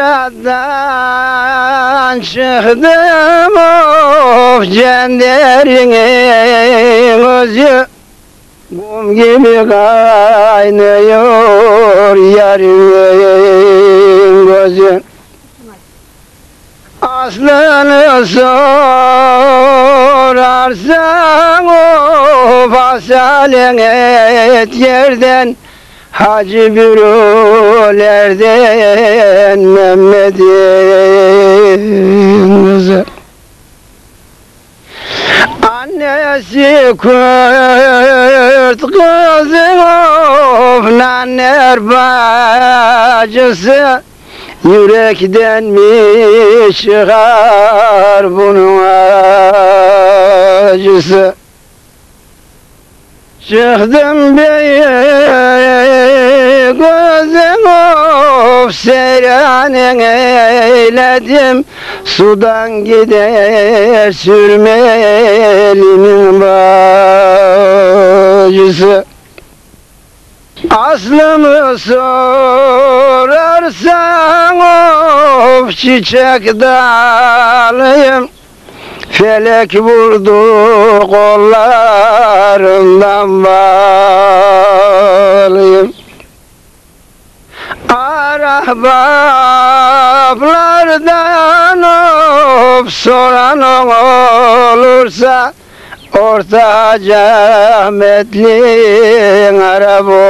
Raddan çıktım of cenderin özü Kum gibi kaynıyor yarın gözü. Aslını sorarsan of asalen et yerden Hacı bürolerden Mehmet'in kızı. Annesi Kürt kızı of nanner bacısı. Yürekten mi çıkar bunun acısı? Çıktım beye of seyranen eyledim Sudan gider sürmelimin bacısı Aslımı sorarsan of çiçek dalıyım. Felek vurdu kollarından bağlıyım Arahbaplardan of soran olursa Orta cametli araba